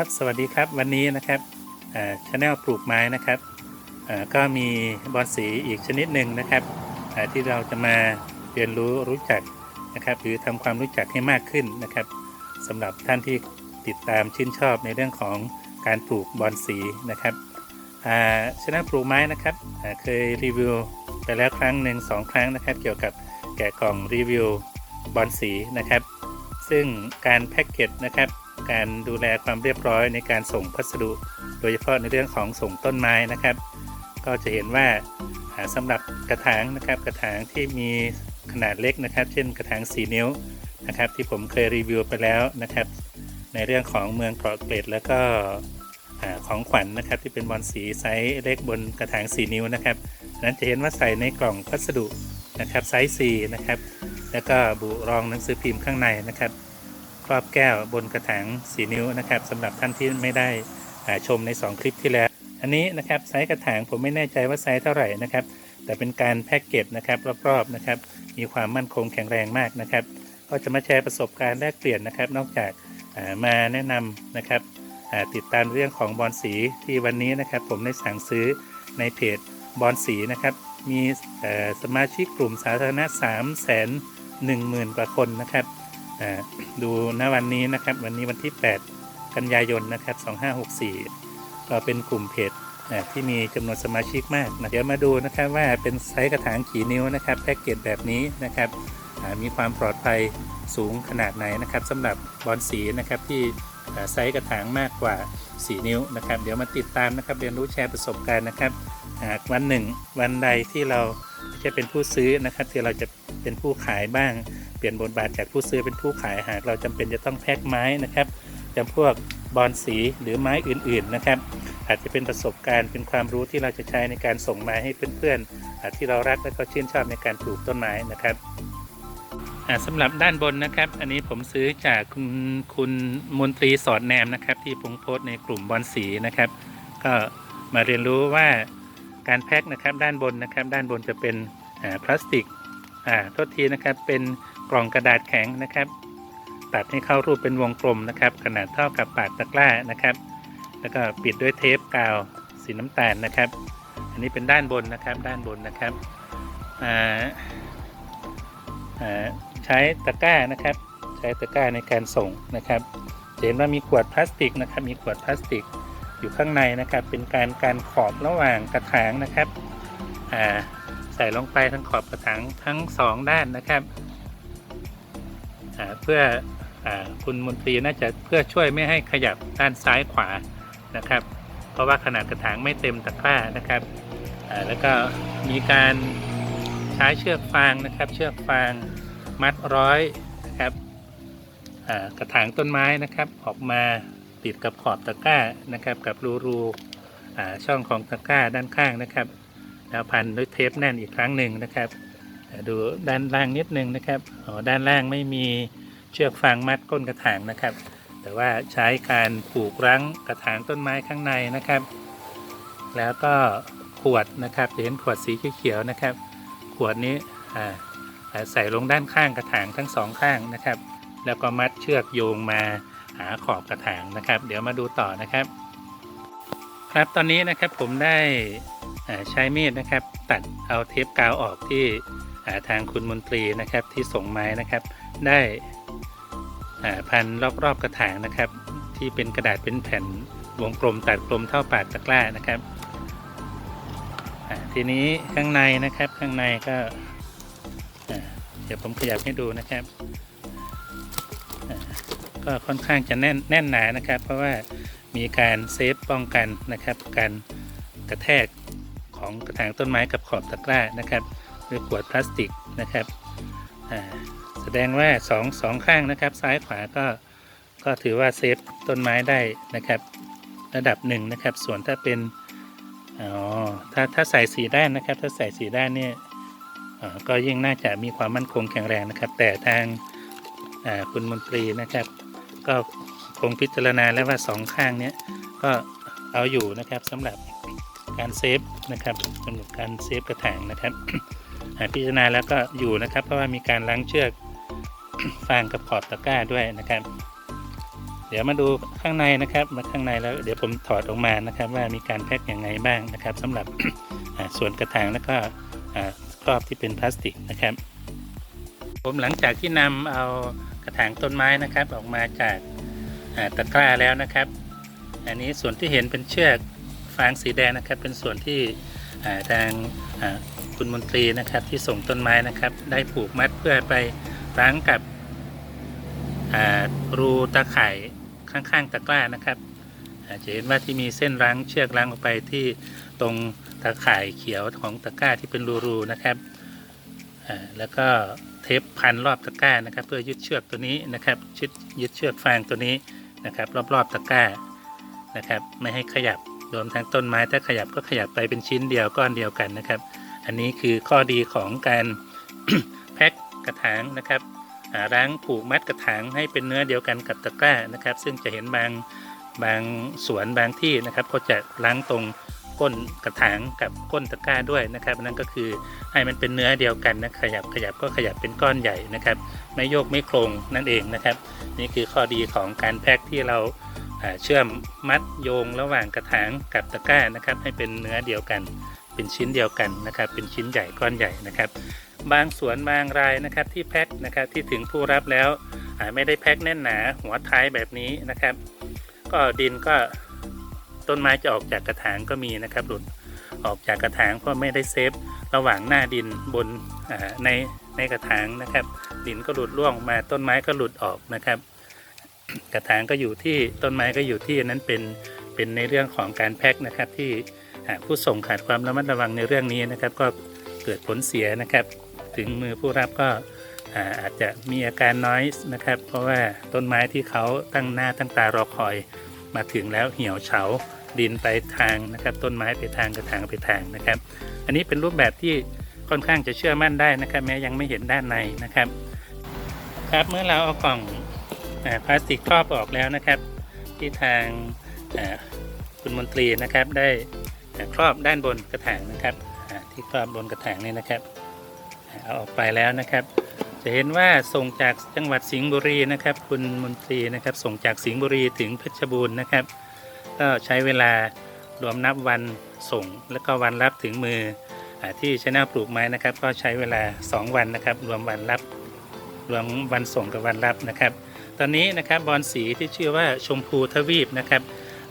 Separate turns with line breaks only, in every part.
ครับสวัสดีครับวันนี้นะครับชาแนลปลูกไม้นะครับก็มีบอนสีอีกชนิดหนึ่งนะครับที่เราจะมาเรียนรู้รู้จักนะครับหรือทำความรู้จักให้มากขึ้นนะครับสำหรับท่านที่ติดตามชื่นชอบในเรื่องของการปลูกบอนสีนะครับชาแนลปลูกไม้นะครับเคยรีวิวไปแล้วครั้งหนึ่งสองครั้งนะครับ เกี่ยวกับแกะกล่องรีวิวบอนสีนะครับ ซึ่งการแพ็กเกจนะครับ การดูแลความเรียบร้อยในการส่งพัสดุ โดยเฉพาะในเรื่องของส่งต้นไม้นะครับ ก็จะเห็นว่าอ่าสำหรับกระถางนะครับกระถางที่มีขนาดเล็กนะครับ เช่นกระถาง 4 นิ้วนะครับ ที่ผมเคยรีวิวไปแล้วนะครับ ในเรื่องของเมืองเกาะเกร็ดแล้วก็ของขวัญนนะครับ ที่เป็นบอลสีไซส์เล็กบนกระถาง 4 นิ้วนะครับนนั้นจะเห็นว่าใส่ในกล่องพัสดุนะครับไซส์4นะครับแล้วก็บุรองหนังสือพิมพ์ข้างในนะครับ ครอบแก้วบนกระถาง4นิ้วนะครับสำหรับท่านที่ไม่ได้ชมใน 2 คลิปที่แล้ว อันนี้นะครับไซส์กระถางผมไม่แน่ใจว่าไซส์เท่าไหร่นะครับ แต่เป็นการแพ็กเกจนะครับรอบๆนะครับมีความมั่นคงแข็งแรงมากนะครับ ก็จะมาแชร์ประสบการณ์แลกเปลี่ยนนะครับ นอกจากมาแนะนำนะครับติดตามเรื่องของบอลสีที่วันนี้นะครับ ผมได้สั่งซื้อในเพจบอลสีนะครับ มีสมาชิกกลุ่มสาธารณะ3 1 0 0 0 0 กว่าคนนะครับ ดูณวันนี้นะครับ วันนี้วันที่ 8 กันยายนนะครับ 2564 ก็เป็นกลุ่มเพจที่มีจำนวนสมาชิกมากนะเดี๋ยวมาดูนะครับว่าเป็นไซส์กระถางกี่นิ้วนะครับแพ็กเกจแบบนี้นะครับมีความปลอดภัยสูงขนาดไหนนะครับสำหรับบอลสีนะครับที่ไซส์กระถางมากกว่า 4 นิ้วนะครับ เดี๋ยวมาติดตามนะครับเรียนรู้แชร์ประสบการณ์นะครับหากวันหนึ่งวันใดที่เราจะเป็นผู้ซื้อนะครับที่เราจะเป็นผู้ขายบ้าง เปลี่ยนบทบาทจากผู้ซื้อเป็นผู้ขายหากเราจำเป็นจะต้องแพ็คไม้นะครับจำพวกบอนสีหรือไม้อื่นๆนะครับ อาจจะเป็นประสบการณ์เป็นความรู้ที่เราจะใช้ในการส่งไม้ให้เพื่อนๆอ่าที่เรารักและก็ชื่นชอบในการปลูกต้นไม้นะครับอ่าสำหรับด้านบนนะครับ อันนี้ผมซื้อจากคุณคุณมนตรีสอดแนมนะครับ ที่ผมโพสในกลุ่มบอนสีนะครับ ก็มาเรียนรู้ว่าการแพ็คนะครับด้านบนนะครับ ด้านบนจะเป็นพลาสติก อ่าโทษทีนะครับเป็นกล่องกระดาษแข็งนะครับ ตัดให้เข้ารูปเป็นวงกลมนะครับ ขนาดเท่ากับปากตะกร้านะครับ แล้วก็ปิดด้วยเทปกาวสีน้ำตาลนะครับ อันนี้เป็นด้านบนนะครับด้านบนนะครับอ่าอ่าใช้ตะกร้านะครับ ใช้ตะกร้าในการส่งนะครับเห็นว่ามีขวดพลาสติกนะครับ มีขวดพลาสติกอยู่ข้างในนะครับ เป็นการการขอบระหว่างกระถางนะครับอ่า ใส่ลงไปทั้งขอบกระถางทั้งสองด้านนะครับเพื่ออคุณมนตรีน่าจะเพื่อช่วยไม่ให้ขยับด้านซ้ายขวานะครับ เพราะว่าขนาดกระถางไม่เต็มตะกร้านะครับแล้วก็มีการใช้เชือกฟางนะครับ เชือกฟางมัดร้อยนะครับกระถางต้นไม้นะครับออกมาติดกับขอบตะกร้านะครับ กับรูรูช่องของตะกร้าด้านข้างนะครับ แล้วพันด้วยเทปแน่นอีกครั้งหนึ่งนะครับดูด้านล่างนิดนึงนะครับด้านล่างไม่มีเชือกฟางมัดก้นกระถางนะครับ แต่ว่าใช้การผูกรั้งกระถางต้นไม้ข้างในนะครับ แล้วก็ขวดนะครับเห็นขวดสีเขียวๆนะครับ ขวดนี้ใส่ลงด้านข้างกระถางทั้งสองข้างนะครับ แล้วก็มัดเชือกโยงมาหาขอบกระถางนะครับ เดี๋ยวมาดูต่อนะครับ ครับตอนนี้นะครับผมได้ ใช้มีดนะครับตัดเอาเทปกาวออกที่อ่าทางคุณมนตรีนะครับที่ส่งไม้นะครับ ได้อ่าพันรอบๆกระถางนะครับ ที่เป็นกระดาษเป็นแผ่นวงกลมตัดกลมเท่าปากตะกร้านะครับทีนี้ข้างในนะครับข้างในก็เดี๋ยวผมขยับให้ดูนะครับก็ค่อนข้างจะแน่นแน่นหนานะครับ เพราะว่ามีการเซฟป้องกันนะครับการกระแทก ของกระถางต้นไม้กับขอบตะกร้านะครับด้วยขวดพลาสติกนะครับแสดงว่าสองสองข้างนะครับ ซ้ายขวาก็ก็ถือว่าเซฟต้นไม้ได้นะครับ ระดับหนึ่งนะครับ ส่วนถ้าเป็นอ๋อถ้าถ้าใส่สีด้านนะครับ ถ้าใส่สีด้านเนี่ยก็ยิ่งน่าจะมีความมั่นคงแข็งแรงนะครับ แต่ทางาคุณมนตรีนะครับ ก็คงพิจารณาแล้วว่าสองข้างเนี้ยก็เอาอยู่นะครับสำหรับการเซฟ นะครับสำหรับการเซฟกระถางนะครับอ่าพิจารณาแล้วก็อยู่นะครับ เพราะว่ามีการล้างเชือกฟางกับขอบตะกร้าด้วยนะครับ เดี๋ยวมาดูข้างในนะครับมาข้างในแล้วเดี๋ยวผมถอดออกมานะครับ ว่ามีการแพ็คอย่างไงบ้างนะครับสำหรับส่วนกระถางแล้วก็ครอบที่เป็นพลาสติกนะครับ ผมหลังจากที่นำเอากระถางต้นไม้นะครับ ออกมาจากตะกร้าแล้วนะครับ อันนี้ส่วนที่เห็นเป็นเชือก ฟางสีแดงนะครับ เป็นส่วนที่ทางคุณมนตรีนะครับที่ส่งต้นไม้นะครับ ได้ผูกมัดเพื่อไปรั้งกับรูตะข่ายข้างๆตะกร้านะครับจะเห็นว่าที่มีเส้นรั้งเชือกรั้งออกไปที่ตรงตะข่ายเขียวของตะกร้าที่เป็นรูๆนะครับแล้วก็เทปพันรอบตะกร้านะครับ เพื่อยึดเชือกตัวนี้นะครับยึดยึดเชือกฟางตัวนี้นะครับ รอบๆตะกร้านะครับ ไม่ให้ขยับ รวมทั้งต้นไม้ถ้าขยับก็ขยับไปเป็นชิ้นเดียวก้อนเดียวกันนะครับ อันนี้คือข้อดีของการแพ็คกระถางนะครับอ่างผูกมัดกระถางให้เป็นเนื้อเดียวกันกับตะกร้านะครับ ซึ่งจะเห็นบางบางสวนบางที่นะครับก็จะล้างตรงก้นกระถางกับก้นตะกร้าด้วยนะครับนั่นก็คือให้มันเป็นเนื้อเดียวกันนะขยับขยับก็ขยับเป็นก้อนใหญ่นะครับ ไม่โยกไม่โครงนั่นเองนะครับ นี่คือข้อดีของการแพ็คที่เรา เชื่อมมัดโยงระหว่างกระถางกับตะกร้านะครับ ให้เป็นเนื้อเดียวกัน เป็นชิ้นเดียวกันนะครับ เป็นชิ้นใหญ่ก้อนใหญ่นะครับ บางสวนบางรายนะครับที่แพ็คนะครับที่ถึงผู้รับแล้วอ่าไม่ได้แพ็คแน่นหนาหัวท้ายแบบนี้นะครับ ก็ดินก็ต้นไม้จะออกจากกระถางก็มีนะครับหลุดออกจากกระถางเพราะไม่ได้เซฟระหว่างหน้าดินบนในในกระถางนะครับ ดินก็หลุดร่วงมาต้นไม้ก็หลุดออกนะครับ กระถางก็อยู่ที่ต้นไม้ก็อยู่ที่นั้นเป็นเป็นในเรื่องของการแพ็คนะครับที่ผู้ส่งขาดความระมัดระวังในเรื่องนี้นะครับ ก็เกิดผลเสียนะครับ ถึงมือผู้รับก็อาจจะมีอาการน้อยนะครับ เพราะว่าต้นไม้ที่เขาตั้งหน้าตั้งตารอคอยมาถึงแล้วเหี่ยวเฉาดินไปทางนะครับ ต้นไม้ไปทางกระถางไปทางนะครับ อันนี้เป็นรูปแบบที่ค่อนข้างจะเชื่อมั่นได้นะครับ แม้ยังไม่เห็นด้านในนะครับ ครับเมื่อเราเอากล่อง พลาสติกครอบออกแล้วนะครับ ที่ทางคุณมนตรีนะครับได้ครอบด้านบนกระถางนะครับที่ครอบบนกระถางนี่นะครับเอาออกไปแล้วนะครับ จะเห็นว่าส่งจากจังหวัดสิงห์บุรีนะครับ คุณมนตรีนะครับ ส่งจากสิงห์บุรีถึงเพชรบูรณ์นะครับ ก็ใช้เวลารวมนับวันส่ง แล้วก็วันรับถึงมืออที่ชนะปลูกไม้นะครับ ก็ใช้เวลา 2 วันนะครับ รวมวันรับรวมวันส่งกับวันรับนะครับ ตอนนี้นะครับบอลสีที่ชื่อว่าชมพูทวีปนะครับ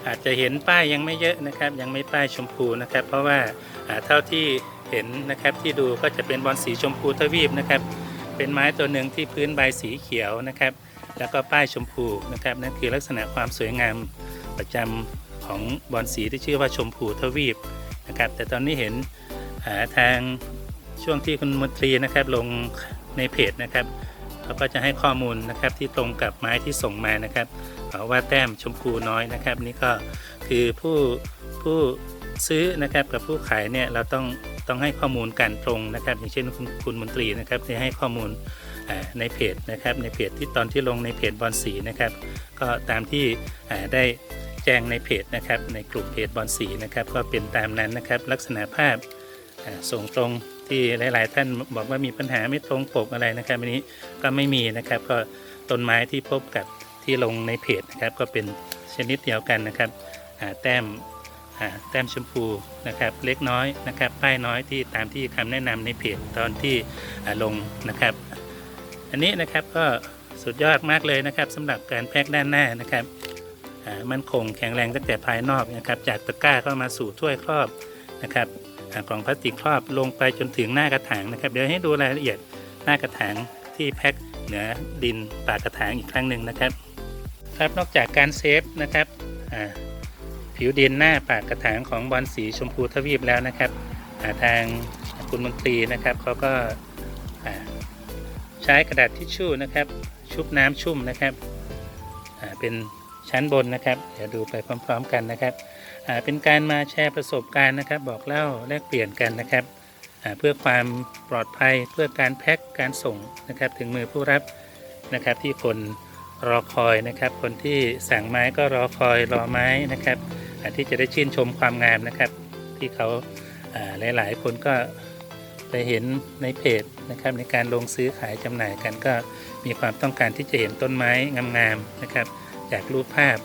อาจจะเห็นป้ายยังไม่เยอะนะครับ ยังไม่ป้ายชมพูนะครับ เพราะว่าเท่าที่เห็นนะครับที่ดูก็จะเป็นบอลสีชมพูทวีปนะครับ เป็นไม้ตัวหนึ่งที่พื้นใบสีเขียวนะครับ แล้วก็ป้ายชมพูนะครับนั่นคือลักษณะความสวยงามประจำของบอลสีที่ชื่อว่าชมพูทวีปนะครับ แต่ตอนนี้เห็นาทางช่วงที่คุณมนตรีนะครับลงในเพจนะครับ เขาก็จะให้ข้อมูลนะครับที่ตรงกับไม้ที่ส่งมานะครับว่าแต้มชมพูน้อยนะครับนี่ก็คือผู้ผู้ซื้อนะครับกับผู้ขายเนี่ยเราต้องต้องให้ข้อมูลกันตรงนะครับ อย่างเช่นคุณคุณมนตรีนะครับที่ให้ข้อมูลในเพจนะครับในเพจที่ตอนที่ลงในเพจบอลสีนะครับ ก็ตามที่ได้แจ้งในเพจนะครับในกลุ่มเพจบอลสีนะครับ ก็เป็นตามนั้นนะครับลักษณะภาพส่งตรง ที่หลาย ๆ ท่านบอกว่ามีปัญหาไม่ตรงปกอะไรนะครับอันนี้ก็ไม่มีนะครับ ก็ต้นไม้ที่พบกับที่ลงในเพจนะครับ ก็เป็นชนิดเดียวกันนะครับแต้มแต้มชมพูนะครับเล็กน้อยนะครับ ป้ายน้อยที่ตามที่คำแนะนำในเพจตอนที่ลงนะครับ อันนี้นะครับก็สุดยอดมากเลยนะครับสำหรับการแพ็คด้านหน้านะครับมันคงแข็งแรงตั้งแต่ภายนอกนะครับ จากตะกร้าเข้ามาสู่ถ้วยครอบนะครับ กล่องพลาสติกครอบลงไปจนถึงหน้ากระถางนะครับ เดี๋ยวให้ดูรายละเอียดหน้ากระถางที่แพ็คเหนือดินปากกระถางอีกครั้งหนึ่งนะครับ ครับนอกจากการเซฟนะครับผิวดินหน้าปากกระถางของบอลสีชมพูทวีปแล้วนะครับาทางคุณมนตรีนะครับเขาก็าใช้กระดาษทิชชู่นะครับ ชุบน้ำชุ่มนะครับเป็นชั้นบนนะครับ เดี๋ยวดูไปพร้อม ๆ กันนะครับ เป็นการมาแชร์ประสบการณ์นะครับ บอกเล่าแลกเปลี่ยนกันนะครับเพื่อความปลอดภัยเพื่อการแพ็คการส่งนะครับ ถึงมือผู้รับนะครับ ที่คนรอคอยนะครับ คนที่สั่งไม้ก็รอคอยรอไม้นะครับที่จะได้ชื่นชมความงามนะครับ ที่เขาอ่าหลาย ๆ คนก็ไปเห็นในเพจนะครับ ในการลงซื้อขายจำหน่ายกันก็มีความต้องการที่จะเห็นต้นไม้งามๆนะครับ จากรูปภาพ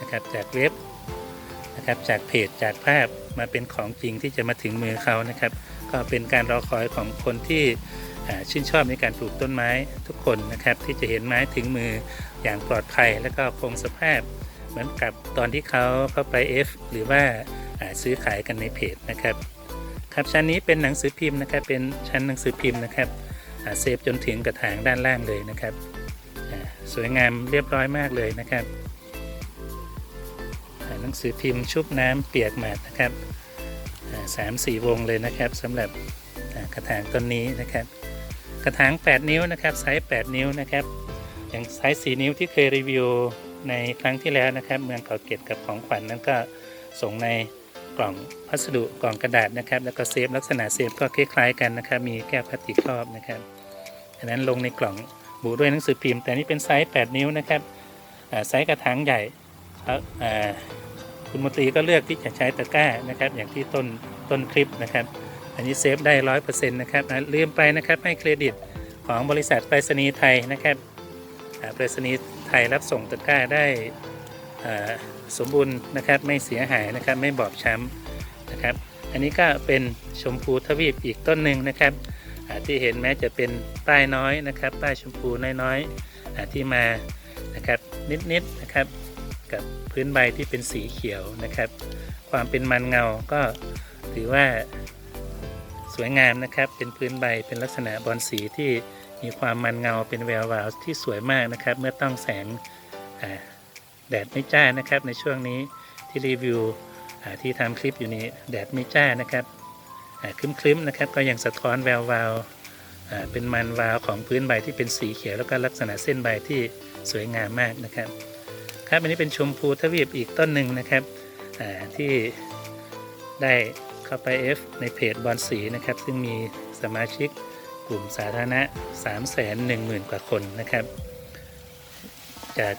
นะครับจากเว็บ นะครับจากเพจจากภาพมาเป็นของจริงที่จะมาถึงมือเขานะครับ ก็เป็นการรอคอยของคนที่ชื่นชอบในการปลูกต้นไม้ทุกคนนะครับ ที่จะเห็นไม้ถึงมืออย่างปลอดภัย และก็คงสภาพเหมือนกับตอนที่เขาเข้าไป F หรือว่าซื้อขายกันในเพจนะครับครับชั้นนี้เป็นหนังสือพิมพ์นะครับ เป็นชั้นหนังสือพิมพ์นะครับเซฟจนถึงกระถางด้านล่างเลยนะครับสวยงามเรียบร้อยมากเลยนะครับ หนังสือพิมพ์ชุบน้ำเปียกหมาดนะครับสามสี่วงเลยนะครับสำหรับกระถางต้นนี้นะครับ กระถาง 8 นิ้วนะครับไซส์8นิ้วนะครับ อย่างไซส์4นิ้วที่เคยรีวิวในครั้งที่แล้วนะครับ เมืองเขาเก็บกับของขวัญนั้นก็ส่งในกล่องพัสดุกล่องกระดาษนะครับ แล้วก็เซฟลักษณะเซฟก็คล้ายๆกันนะครับ มีแก้วพลาสติกครอบนะครับอันนั้นลงในกล่องบุด้วยหนังสือพิมพ์ แต่นี่เป็นไซส์ 8 นิ้วนะครับไซส์กระถางใหญ่ คุณมนตรีก็เลือกที่จะใช้ตะกร้านะครับอย่างที่ต้นต้นคลิปนะครับ อันนี้เซฟได้ร้อยเปอร์เซ็นต์นะครับอ่าลืมไปนะครับให้เครดิตของบริษัทไปรษณีย์ไทยนะครับไปรษณีย์ไทยรับส่งตะกร้าได้สมบูรณ์นะครับไม่เสียหายนะครับไม่บอบช้ำนะครับ อันนี้ก็เป็นชมพูทวีปอีกต้นหนึ่งนะครับที่เห็นแม้จะเป็นป้ายน้อยนะครับป้ายชมพูน้อยๆที่มานะครับนิดๆนะครับ กับพื้นใบที่เป็นสีเขียวนะครับ ความเป็นมันเงาก็ถือว่าสวยงามนะครับ เป็นพื้นใบเป็นลักษณะบอลสีที่มีความมันเงาเป็นแวววาวที่สวยมากนะครับ เมื่อต้องแสงแดดไม่จ้านะครับ ในช่วงนี้ที่รีวิวที่ทำคลิปอยู่นี้แดดไม่จ้านะครับอ่าครึ้มๆนะครับ ก็ยังสะท้อนแวววาวเป็นมันวาวของพื้นใบที่เป็นสีเขียวแล้วก็ลักษณะเส้นใบที่สวยงามมากนะครับ ครับอันนี้เป็นชมพูทวีปอีกต้นหนึ่งนะครับที่ได้เข้าไป F ในเพจบอลสีนะครับ ซึ่งมีสมาชิกกลุ่มสาธารณะ 3 1 0 0 0 0 กว่าคนนะครับ จาก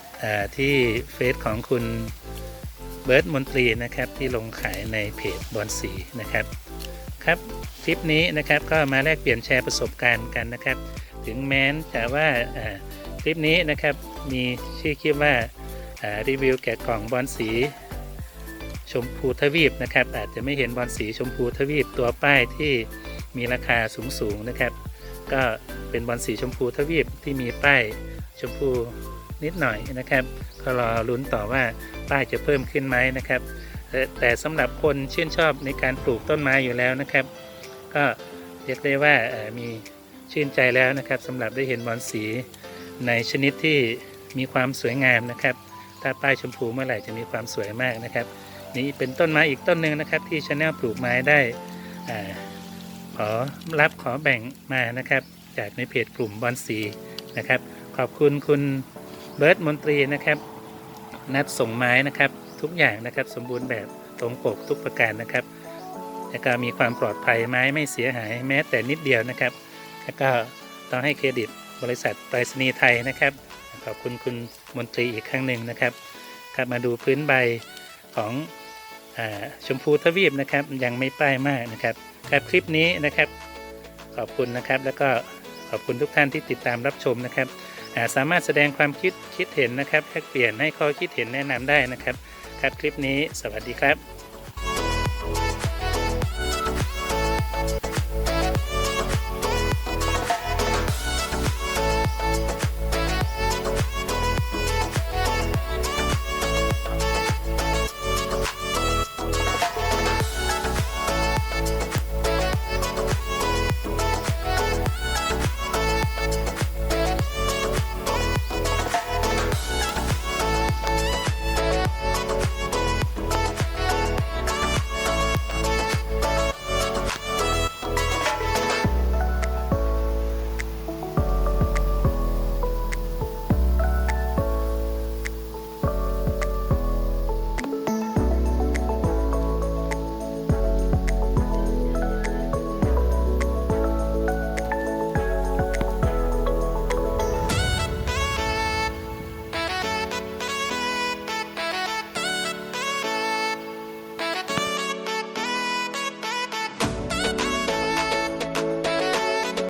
ที่เฟซของคุณเบิร์ตมนตรีนะครับที่ลงขายในเพจบอลสีนะครับครับคลิปนี้นะครับก็มาแลกเปลี่ยนแชร์ประสบการณ์กันนะครับ ถึงแม้นแต่ว่าคลิปนี้นะครับมีชื่อคลิปว่า รีวิวแกะกล่องบอลสีชมพูทวีปนะครับ อาจจะไม่เห็นบอลสีชมพูทวีปตัวป้ายที่มีราคาสูงๆนะครับ ก็เป็นบอลสีชมพูทวีปที่มีป้ายชมพูนิดหน่อยนะครับก็รอลุ้นต่อว่าป้ายจะเพิ่มขึ้นไหมนะครับ แต่แต่สำหรับคนชื่นชอบในการปลูกต้นไม้อยู่แล้วนะครับ ก็เรียกได้ว่ามีชื่นใจแล้วนะครับสำหรับได้เห็นบอลสีในชนิดที่มีความสวยงามนะครับ ถ้าป้ายชมพูเมื่อไหร่จะมีความสวยมากนะครับ นี่เป็นต้นไม้อีกต้นหนึ่งนะครับ ที่ชาแนลปลูกไม้ได้ขอรับขอแบ่งมานะครับ จากในเพจกลุ่มบอลสีนะครับ ขอบคุณคุณเบิร์ตมนตรีนะครับ นัดส่งไม้นะครับ ทุกอย่างนะครับสมบูรณ์แบบตรงปกทุกประการนะครับแล้วก็มีความปลอดภัยไม้ไม่เสียหายแม้แต่นิดเดียวนะครับ แล้วก็ต้องให้เครดิตบริษัทไปรษณีย์ไทยนะครับ ขอบคุณคุณ มนตรีอีกครั้งหนึ่งนะครับครับมาดูพื้นใบของอชมพูทวีปนะครับ ยังไม่ป้ายมากนะครับครับคลิปนี้นะครับ ขอบคุณนะครับ แล้วก็ขอบคุณทุกท่านที่ติดตามรับชมนะครับาสามารถแสดงความคิดคิดเห็นนะครับแลกเปลี่ยนให้ข้อคิดเห็นแนะนำได้นะครับ ครับคลิปนี้สวัสดีครับ